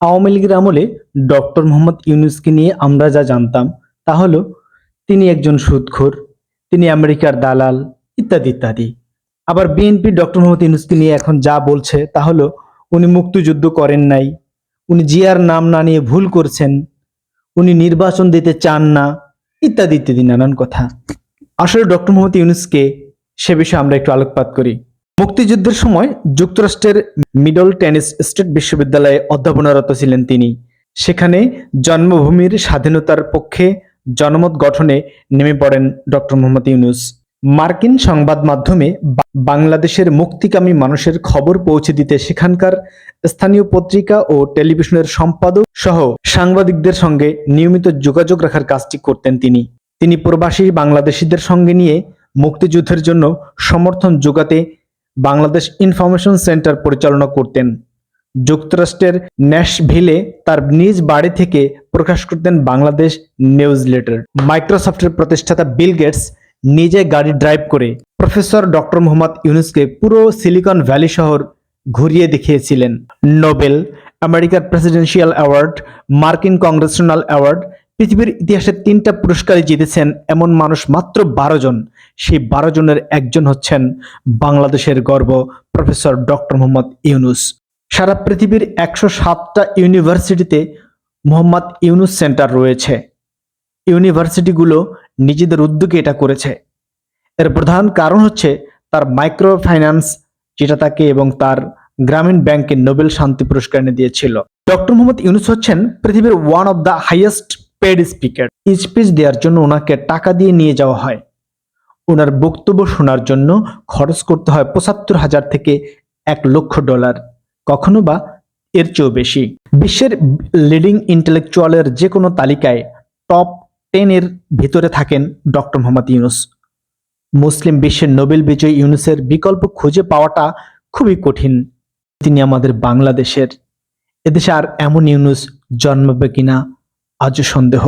আওয়ামী লীগের আমলে ডক্টর মোহাম্মদ ইউনুসকে নিয়ে আমরা যা জানতাম তা হলো, তিনি একজন সুদখোর তিনি আমেরিকার দালাল, ইত্যাদি ইত্যাদি। আবার বিএনপি ডক্টর মোহাম্মদ ইউনুসকে নিয়ে এখন যা বলছে তা হলো, উনি মুক্তিযুদ্ধ করেন নাই, উনি জিয়ার নাম না নিয়ে ভুল করছেন, উনি নির্বাচন দিতে চান না, ইত্যাদি ইত্যাদি, নানান কথা। আসলে ডক্টর মোহাম্মদ ইউনুসকে সে বিষয়ে আমরা একটু আলোকপাত করি। মুক্তিযুদ্ধের সময় যুক্তরাষ্ট্রের মিডল টেনিস স্টেট বিশ্ববিদ্যালয়ে অধ্যাপনারত ছিলেন তিনি। সেখানে জন্মভূমির স্বাধীনতার পক্ষে জনমত গঠনে নেমে পড়েন ডক্টর মোহাম্মদ ইউনুস। মার্কিন সংবাদ মাধ্যমে বাংলাদেশের মুক্তিকামী মানুষের খবর পৌঁছে দিতে সেখানকার স্থানীয় পত্রিকা ও টেলিভিশনের সম্পাদক সহ সাংবাদিকদের সঙ্গে নিয়মিত যোগাযোগ রাখার কাজটি করতেন তিনি। তিনি প্রবাসী বাংলাদেশিদের সঙ্গে নিয়ে মুক্তিযুদ্ধের জন্য সমর্থন যোগাতে বাংলাদেশ ইনফরমেশন সেন্টার পরিচালনা করতেন। যুক্তরাষ্ট্রের ন্যাশভিলে তার নিজ বাড়ি থেকে প্রকাশ করতেন বাংলাদেশ নিউজ লেটার মাইক্রোসফটের প্রতিষ্ঠাতা বিল গেটস নিজে গাড়ি ড্রাইভ করে প্রফেসর ডক্টর মোহাম্মদ ইউনুসকে পুরো সিলিকন ভ্যালি শহর ঘুরিয়ে দেখিয়েছিলেন। নোবেল, আমেরিকার প্রেসিডেন্সিয়াল অ্যাওয়ার্ড, মার্কিন কংগ্রেশনাল অ্যাওয়ার্ড পৃথিবীর ইতিহাসে তিনটা পুরস্কারই জিতেছেন এমন মানুষ মাত্র বারো জন। সেই বারো জনের একজন হচ্ছেন বাংলাদেশের গর্ব প্রফেসর ডক্টর মোহাম্মদ ইউনুস। সারা পৃথিবীর একশো সাতটা ইউনিভার্সিটিতে মোহাম্মদ ইউনুস সেন্টার রয়েছে। ইউনিভার্সিটিগুলো নিজেদের উদ্যোগে এটা করেছে। এর প্রধান কারণ হচ্ছে তার মাইক্রো ফাইন্যান্স যেটা তাকে এবং তার গ্রামীণ ব্যাংকে নোবেল শান্তি পুরস্কার এনে দিয়েছিল। ডক্টর মোহাম্মদ ইউনুস হচ্ছেন পৃথিবীর one of the highest paid speaker. Speech দেওয়ার জন্য ওনাকে টাকা দিয়ে নিয়ে যাওয়া হয়। ওনার বক্তব্য শোনার জন্য খরচ করতে হয় পঁচাত্তর হাজার থেকে এক লক্ষ ডলার, কখনো বা এর চেয়েও বেশি। বিশ্বের লিডিং ইন্টেলেকচুয়ালের যে কোনো তালিকায় টপ টেনের ভিতরে থাকেন ডক্টর মোহাম্মদ ইউনুস। মুসলিম বিশ্বের নোবেল বিজয়ী ইউনুসের বিকল্প খুঁজে পাওয়াটা খুবই কঠিন। তিনি আমাদের বাংলাদেশের। এদেশে আর এমন ইউনুস জন্মাবে কিনা? আজও সন্দেহ